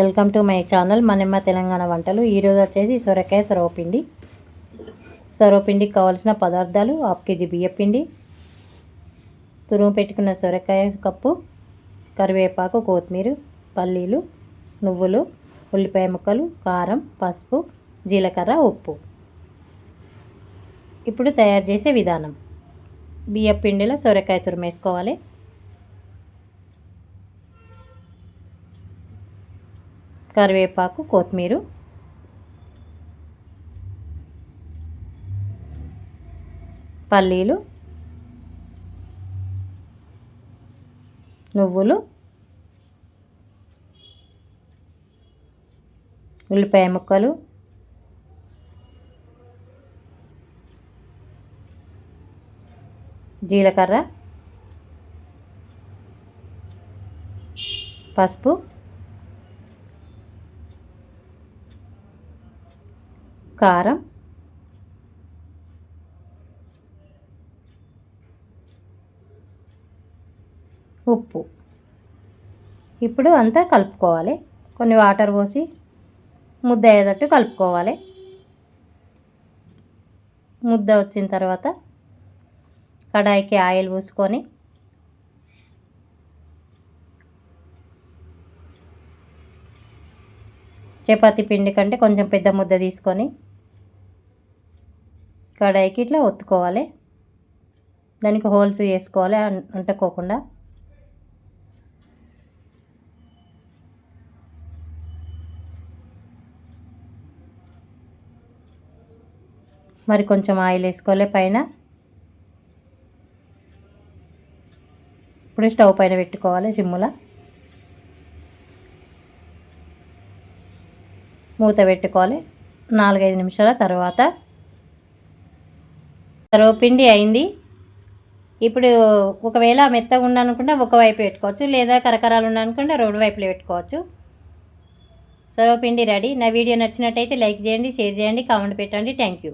Welcome to my channel మనమ్మ తెలంగాణ వంటలు. ఈరోజు వచ్చేసి సొరకాయ సొరవపిండి. సొరవపిండికి కావాల్సిన పదార్థాలు హాఫ్ కేజీ బియ్యపిండి తురుము పెట్టుకున్న సొరకాయ కప్పు కరివేపాకు కొత్తిమీర పల్లీలు నువ్వులు ఉల్లిపాయ ముక్కలు కారం పసుపు జీలకర్ర ఉప్పు. ఇప్పుడు తయారు చేసే విధానం. బియ్యపిండిలో సొరకాయ తురుమేసుకోవాలి కరివేపాకు కొత్తిమీర. పల్లీలు. నువ్వులు. ఉల్లిపాయ ముక్కలు. జీలకర్ర. పసుపు. కారం. ఉప్పు. ఇప్పుడు అంతా కలుపుకోవాలి. కొన్ని వాటర్ పోసి ముద్ద అయ్యేటట్టు కలుపుకోవాలి. ముద్ద వచ్చిన తర్వాత కడాయికి ఆయిల్ పూసుకొని చపాతి పిండి కంటే కొంచెం పెద్ద ముద్ద తీసుకొని కడాయికి ఇట్లా ఒత్తుకోవాలి. దానికి హోల్స్ వేసుకోవాలి అంటుకోకుండా. మరి కొంచెం ఆయిల్ వేసుకోవాలి పైన. ఇప్పుడు స్టవ్ పైన పెట్టుకోవాలి సిమ్ముల. మూత పెట్టుకోవాలి. నాలుగైదు నిమిషాల తర్వాత పిండి అయింది. ఇప్పుడు ఒకవేళ మెత్తగా ఉండాలనుకుంటే ఒకవైపు పెట్టుకోవచ్చు లేదా కరకరాలు ఉండాలనుకుంటే రెండు వైపులు పెట్టుకోవచ్చు. సర్వపిండి రెడీ. నా వీడియో నచ్చినట్టయితే లైక్ చేయండి షేర్ చేయండి కామెంట్ పెట్టండి. Thank you.